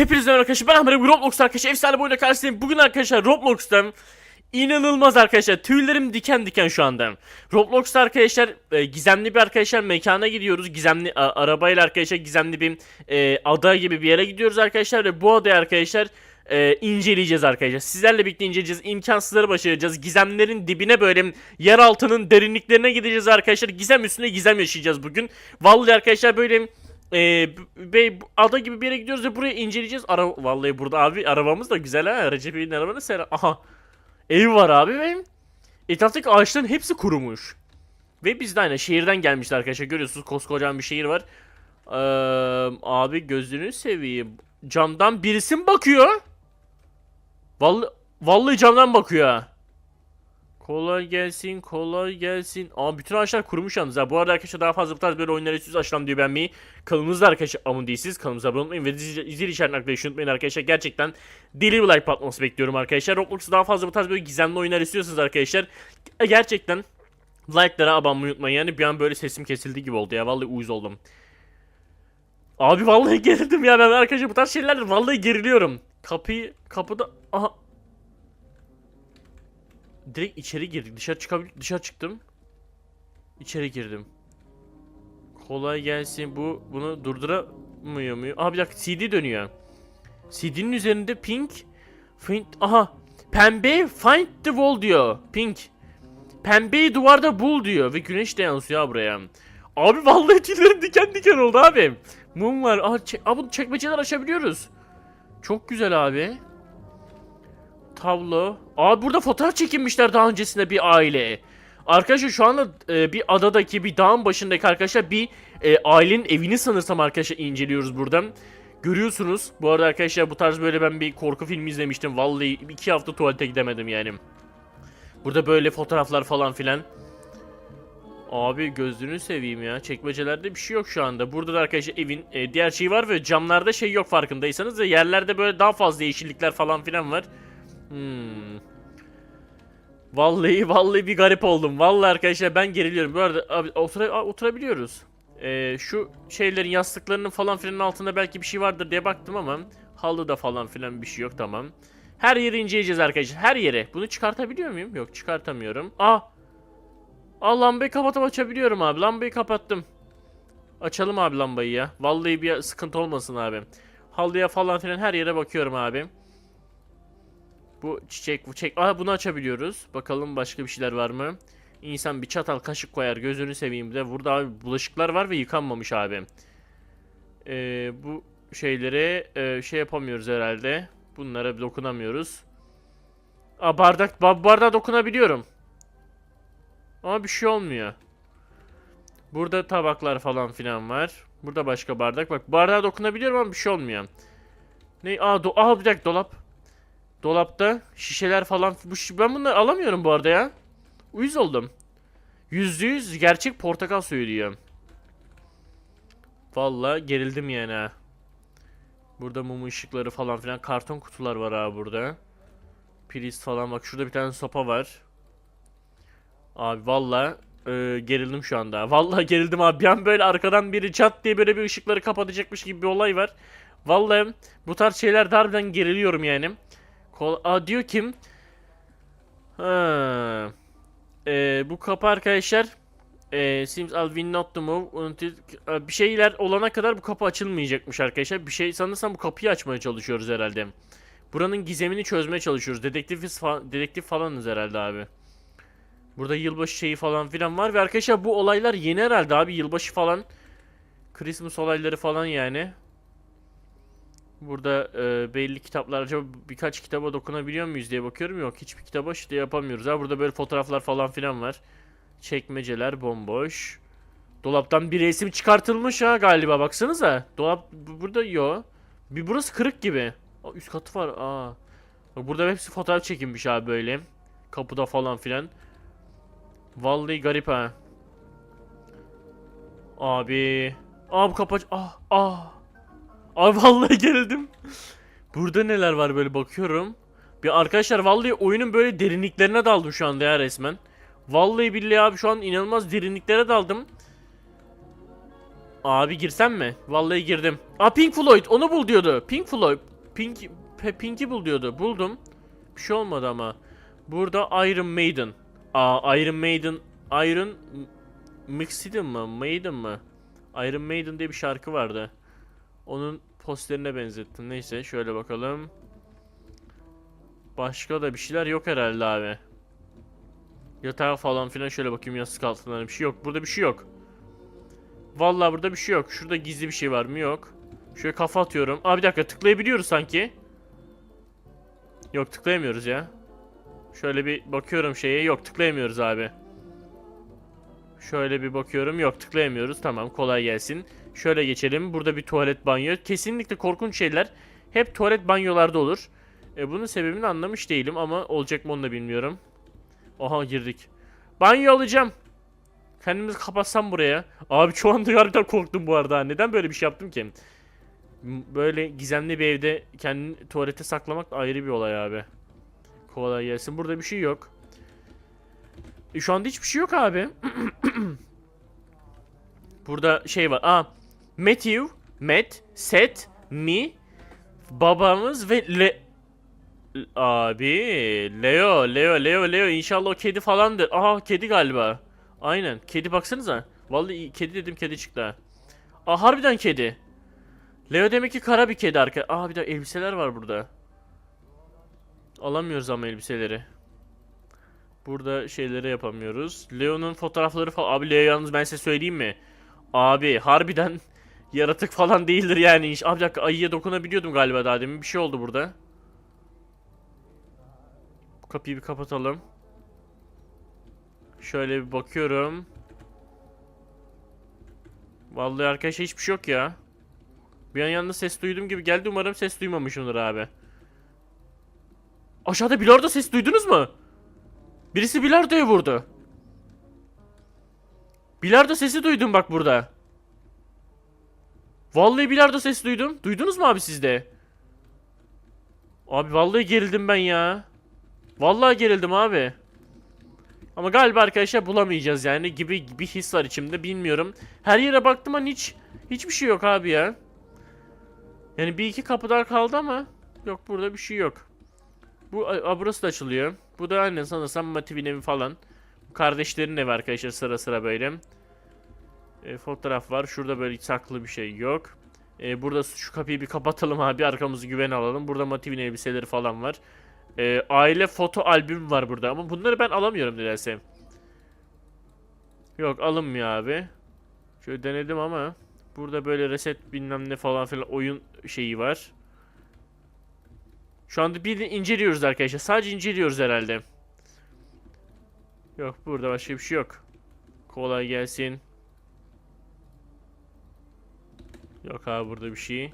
Hepinize arkadaşlar ben Ahmet Roblox arkadaşlar efsane boyuyla karşınızdayım. Bugün arkadaşlar Roblox'ta inanılmaz arkadaşlar tüylerim diken diken şu anda. Roblox'ta arkadaşlar e, gizemli bir arkadaşlar mekana gidiyoruz. Gizemli a- arabayla arkadaşlar gizemli bir e, ada gibi bir yere gidiyoruz arkadaşlar ve bu adayı arkadaşlar e, inceleyeceğiz arkadaşlar. Sizlerle birlikte inceleyeceğiz. İmkansızları başaracağız. Gizemlerin dibine böyle yer altının derinliklerine gideceğiz arkadaşlar. Gizem üstüne gizem yaşayacağız bugün. Vallahi arkadaşlar böyle ve bu- ada gibi bir yere gidiyoruz ve burayı inceleyeceğiz. Ara vallahi burada abi arabamız da güzel ha. Recep İvedik'in arabanı sen aha. Ev var abi ve etraftaki ağaçların hepsi kurumuş. Ve biz de aynı şehirden gelmişler arkadaşlar. Görüyorsunuz koskocaman bir şehir var. Ee, abi gözünü seveyim. Camdan birisi mi bakıyor? Vallahi, vallahi camdan bakıyor. Kolay gelsin, kolay gelsin. Aa bütün ağaçlar kurumuş yalnız ha. Bu arada arkadaşlar daha fazla bu tarz böyle oyunları istiyorsanız aşağıdan diyor beğenmeyi. Kanalımızda arkadaşlar abone değilsiniz. Kanalımıza abone olmayı ve zil işaretini aktarmayı unutmayın arkadaşlar. Gerçekten deli bir like patlaması bekliyorum arkadaşlar. Roblox'ta daha fazla bu tarz böyle gizemli oyunlar istiyorsanız arkadaşlar. e, Gerçekten like'lara abone unutmayın. Yani bir an böyle sesim kesildi gibi oldu ya. Vallahi uyuz oldum. Abi vallahi gerildim ya ben arkadaşlar bu tarz şeylerle vallahi geriliyorum. Kapıyı kapıda aha direkt içeri girdik. Dışarı çıkabil dışarı çıktım. İçeri girdim. Kolay gelsin. Bu bunu durduramıyor muyum? Aha bir dakika CD dönüyor. CD'nin üzerinde pink find aha pembe find the wall diyor. Pink. Pembeyi duvarda bul diyor ve güneş de yansıyor buraya. Abi vallahi tüylerim diken diken oldu abi. Mum var. Aha, çek, aha bunu çekmeceler açabiliyoruz. Çok güzel abi. Tablo. Abi burada fotoğraf çekinmişler daha öncesinde bir aile. Arkadaşlar şu anda e, bir adadaki bir dağın başındaki arkadaşlar bir e, ailenin evini sanırsam arkadaşlar inceliyoruz buradan. Görüyorsunuz. Bu arada arkadaşlar bu tarz böyle ben bir korku filmi izlemiştim. Vallahi iki hafta tuvalete gidemedim yani. Burada böyle fotoğraflar falan filan. Abi gözünü seveyim ya. Çekmecelerde bir şey yok şu anda. Burada da arkadaşlar evin e, diğer şeyi var ve camlarda şey yok farkındaysanız. Ve yerlerde böyle daha fazla yeşillikler falan filan var. Hmm. Vallahi vallahi bir garip oldum. Vallahi arkadaşlar ben geriliyorum. Bu arada abi otura, oturabiliyoruz. Ee, şu şeylerin yastıklarının falan filan altında belki bir şey vardır diye baktım ama halıda falan filan bir şey yok tamam. Her yeri inceleyeceğiz arkadaşlar. Her yere. Bunu çıkartabiliyor muyum? Yok çıkartamıyorum. Aa. Aa lambayı kapatıp açabiliyorum abi. Lambayı kapattım. Açalım abi lambayı ya. Vallahi bir sıkıntı olmasın abi. Halıya falan filan her yere bakıyorum abi. Bu çiçek, bu çiçek. Aa bunu açabiliyoruz. Bakalım başka bir şeyler var mı? İnsan bir çatal kaşık koyar gözünü seveyim de. Burada abi bulaşıklar var ve yıkanmamış abi. Ee, bu şeylere e, şey yapamıyoruz herhalde. Bunlara dokunamıyoruz. Aa bardak, ba- bardağa dokunabiliyorum. Ama bir şey olmuyor. Burada tabaklar falan filan var. Burada başka bardak. Bak bardağa dokunabiliyorum ama bir şey olmuyor. Ne? Aa, do- Aa bir dakika dolap. Dolapta şişeler falan. Bu şi- ben bunları alamıyorum bu arada ya. Uyuz oldum. Yüzde yüz gerçek portakal suyu diyor. Vallahi gerildim yani ha. Burada mum ışıkları falan filan. Karton kutular var abi burada. Priz falan bak şurada bir tane sopa var. Abi vallahi e, gerildim şu anda. Vallahi gerildim abi. Bir an böyle arkadan biri çat diye böyle bir ışıkları kapatacakmış gibi bir olay var. Vallahi bu tarz şeyler harbiden geriliyorum yani. Kol Aa, diyor kim? Ee, bu kapı arkadaşlar ee, seems I'll win not to move bir şeyler olana kadar bu kapı açılmayacakmış arkadaşlar. Bir şey sanırsam bu kapıyı açmaya çalışıyoruz herhalde. Buranın gizemini çözmeye çalışıyoruz. Dedektifiz fa- dedektif falanız herhalde abi. Burada yılbaşı şeyi falan filan var ve arkadaşlar bu olaylar yeni herhalde abi yılbaşı falan. Christmas olayları falan yani. Burada e, belli kitaplar acaba birkaç kitaba dokunabiliyor muyuz diye bakıyorum. Yok hiçbir kitaba işte yapamıyoruz. Ha burada böyle fotoğraflar falan filan var. Çekmeceler bomboş. Dolaptan bir resim çıkartılmış ha galiba baksanıza. Dolap bu- burada yok. Bir burası kırık gibi. Aa, üst katı var. Aa. Burada hepsi fotoğraf çekinmiş abi böyle. Kapıda falan filan. Vallahi garip ha. Abi. Aa bu kapı aç- Ah ah. Ay vallahi gerildim. Burada neler var böyle bakıyorum. Bir arkadaşlar vallahi oyunun böyle derinliklerine daldım şu anda ya resmen. Vallahi billahi abi şu an inanılmaz derinliklere daldım. Abi girsem mi? Vallahi girdim. Aa Pink Floyd onu bul diyordu. Pink Floyd. Pink Pink'i bul diyordu. Buldum. Bir şey olmadı ama. Burada Iron Maiden. Aa Iron Maiden. Iron Mixidin mı? Maiden mı? Iron Maiden diye bir şarkı vardı. Onun posterine benzettim. Neyse şöyle bakalım. Başka da bir şeyler yok herhalde abi. Yatağı falan filan şöyle bakayım yastık altından bir şey yok. Burada bir şey yok. Vallahi burada bir şey yok. Şurada gizli bir şey var mı? Yok. Şöyle kafa atıyorum. Aa bir dakika tıklayabiliyoruz sanki. Yok tıklayamıyoruz ya. Şöyle bir bakıyorum şeye. Yok tıklayamıyoruz abi. Şöyle bir bakıyorum. Yok tıklayamıyoruz. Tamam kolay gelsin. Şöyle geçelim. Burada bir tuvalet banyo. Kesinlikle korkunç şeyler hep tuvalet banyolarda olur. E, bunun sebebini anlamış değilim ama olacak mı onu da bilmiyorum. Aha girdik. Banyo alacağım. Kendimizi kapatsam buraya. Abi şu anda harbiden korktum bu arada. Neden böyle bir şey yaptım ki? Böyle gizemli bir evde kendini tuvalete saklamak ayrı bir olay abi. Kolay gelsin. Burada bir şey yok. E, şu anda hiçbir şey yok abi. Burada şey var. Aa. Matthew, Matt, Seth, me, babamız ve Le... Abi Leo, Leo, Leo, Leo inşallah o kedi falandır. Aha kedi galiba. Aynen. Kedi baksanıza. Vallahi kedi dedim kedi çıktı ha. Aa harbiden kedi. Leo demek ki kara bir kedi arka. Aa bir de elbiseler var burada. Alamıyoruz ama elbiseleri. Burada şeyleri yapamıyoruz. Leo'nun fotoğrafları falan. Abi Leo yalnız ben size söyleyeyim mi? Abi harbiden yaratık falan değildir yani. Abi bir dakika ayıya dokunabiliyordum galiba daha demin. Bir şey oldu burada. Bu kapıyı bir kapatalım. Şöyle bir bakıyorum. Vallahi arkadaşlar hiçbir şey yok ya. Bir an yanında ses duydum gibi geldi. Umarım ses duymamışımdır abi. Aşağıda bilardo ses duydunuz mu? Birisi bilardoya vurdu. Bilardo sesi duydum bak burada. Vallahi bilardo sesi duydum. Duydunuz mu abi siz de? Abi vallahi gerildim ben ya. Vallahi gerildim abi. Ama galiba arkadaşlar bulamayacağız yani gibi bir his var içimde bilmiyorum. Her yere baktım ama hiç hiçbir şey yok abi ya. Yani bir iki kapılar kaldı ama yok burada bir şey yok. Bu a, burası da açılıyor. Bu da aynen sanırsam Mativ'in evi falan. Kardeşlerin evi arkadaşlar sıra sıra böyle. E, fotoğraf var. Şurada böyle saklı bir şey yok. E, burada şu kapıyı bir kapatalım abi arkamızı güven alalım. Burada Mativ'in elbiseleri falan var. E, aile foto albüm var burada ama bunları ben alamıyorum nedense. Yok alınmıyor abi. Şöyle denedim ama burada böyle reset bilmem ne falan filan oyun şeyi var. Şu anda bir inceliyoruz arkadaşlar. Sadece inceliyoruz herhalde. Yok burada başka bir şey yok. Kolay gelsin. Yok abi burada bir şey.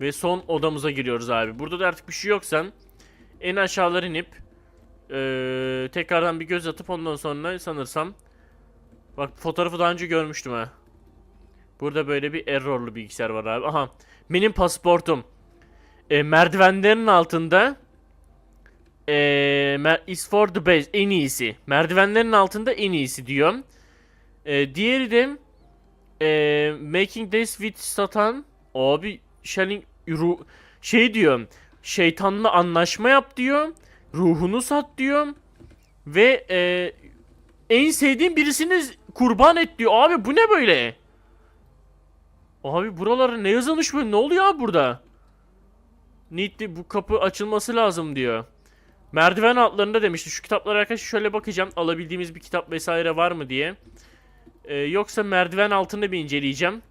Ve son odamıza giriyoruz abi. Burada da artık bir şey yoksa en aşağılara inip eee, tekrardan bir göz atıp ondan sonra sanırsam bak fotoğrafı daha önce görmüştüm ha. Burada böyle bir errorlu bilgisayar var abi. Aha. Benim pasaportum. E, merdivenlerin altında e, is for the best en iyisi. Merdivenlerin altında en iyisi diyor. E, diğeri de e, making this with satan abi Shelling şey diyor. Şeytanla anlaşma yap diyor. Ruhunu sat diyor. Ve e, en sevdiğim birisini kurban et diyor. Abi bu ne böyle? Abi buralara ne yazılmış böyle? Ne oluyor abi burada? Neatly bu kapı açılması lazım diyor. Merdiven altlarında demişti. Şu kitaplara arkadaşlar şöyle bakacağım. Alabildiğimiz bir kitap vesaire var mı diye. Ee, yoksa merdiven altını bir inceleyeceğim.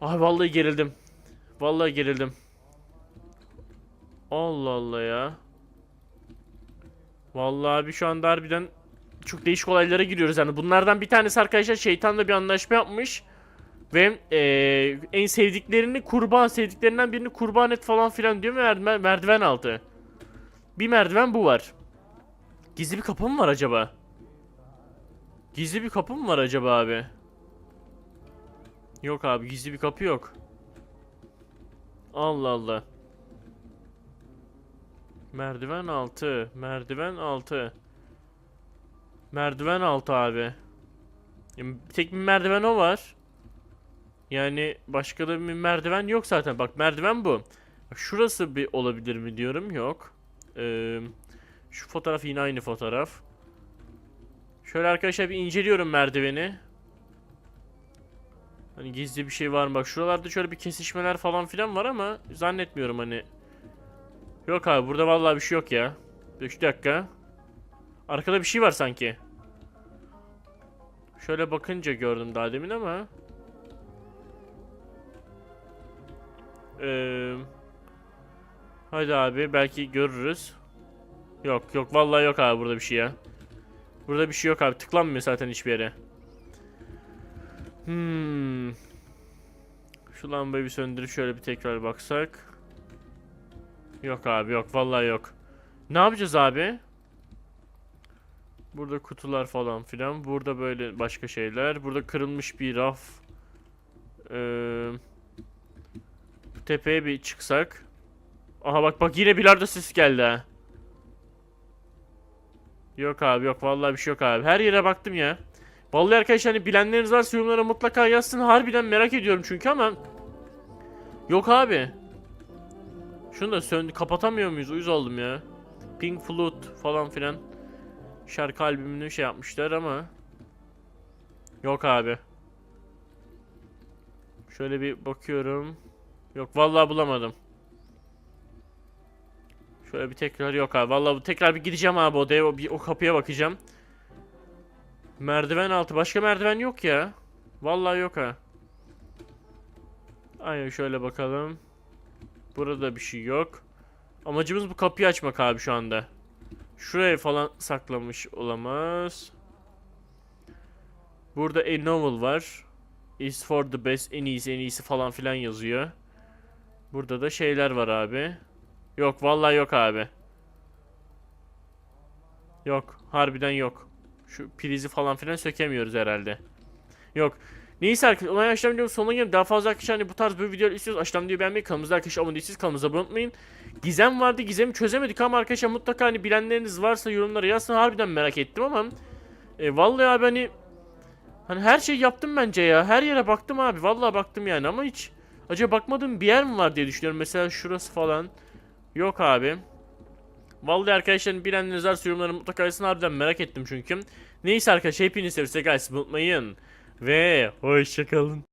Ay vallahi gerildim. Vallahi gerildim. Allah Allah ya. Vallahi abi şu anda harbiden çok değişik olaylara giriyoruz yani. Bunlardan bir tanesi arkadaşlar şeytanla bir anlaşma yapmış. Ve eee, en sevdiklerini kurban, sevdiklerinden birini kurban et falan filan diyor merdiven, merdiven altı. Bir merdiven bu var. Gizli bir kapı mı var acaba? Gizli bir kapı mı var acaba abi? Yok abi gizli bir kapı yok. Allah Allah. Merdiven altı, merdiven altı. Merdiven altı abi. Ya, Tek bir merdiven o var. Yani başka da bir merdiven yok zaten. Bak merdiven bu. Şurası bir olabilir mi diyorum. Yok. Ee, şu fotoğraf yine aynı fotoğraf. Şöyle arkadaşlar bir inceliyorum merdiveni. Hani gizli bir şey var mı? Bak şuralarda şöyle bir kesişmeler falan filan var ama zannetmiyorum hani. Yok abi burada vallahi bir şey yok ya. Bir dakika. Arkada bir şey var sanki. Şöyle bakınca gördüm daha demin ama. Ee, hadi abi belki görürüz. Yok yok vallahi yok abi burada bir şey ya. Burada bir şey yok abi tıklanmıyor zaten hiçbir yere. Hmm. Şu lambayı bir söndürüp şöyle bir tekrar baksak. Yok abi yok vallahi yok. Ne yapacağız abi? Burada kutular falan filan. Burada böyle başka şeyler. Burada kırılmış bir raf. Ee, tepeye bir çıksak. Aha bak bak yine bilardo sesi geldi ha. Yok abi yok vallahi bir şey yok abi. Her yere baktım ya. Vallahi arkadaşlar hani bilenleriniz varsa yorumlara mutlaka yazsın. Harbiden merak ediyorum çünkü ama Yok abi. Şunu da söndü kapatamıyor muyuz? Uyuz oldum ya. Pink Flute falan filan. Şarkı albümünü şey yapmışlar ama Yok abi. Şöyle bir bakıyorum. Yok vallahi bulamadım. Şöyle bir tekrar yok abi. Vallahi tekrar bir gideceğim abi odaya bir, o kapıya bakacağım. Merdiven altı. Başka merdiven yok ya. Vallahi yok ha. Aynen şöyle bakalım. Burada bir şey yok. Amacımız bu kapıyı açmak abi şu anda. Şuraya falan saklamış olamaz. Burada a novel var. Is for the best, en iyisi, en iyisi falan filan yazıyor. Burada da şeyler var abi. Yok vallahi yok abi. Yok harbiden yok. Şu prizi falan filan sökemiyoruz herhalde. Yok. Neyse arkadaşlar olay açlam videonun sonuna geldim. Daha fazla arkadaşlar hani bu tarz böyle videolar istiyoruz. Açlam diye beğenmeyi kanalımıza arkadaşlar abone değilseniz kanalımıza abone olmayın. Gizem vardı gizemi çözemedik ama arkadaşlar mutlaka hani bilenleriniz varsa yorumlara yazsın. Harbiden merak ettim ama. E, vallahi abi hani. Hani her şey yaptım bence ya. Her yere baktım abi. Vallahi baktım yani ama hiç. Acaba bakmadığım bir yer mi var diye düşünüyorum. Mesela şurası falan. Yok abi. Vallahi arkadaşlar bilenleriniz varsa yorumlara mutlaka yazsın. Harbiden merak ettim çünkü. Neyse arkadaşlar hepiniz sevse guys unutmayın. Ve hoşçakalın.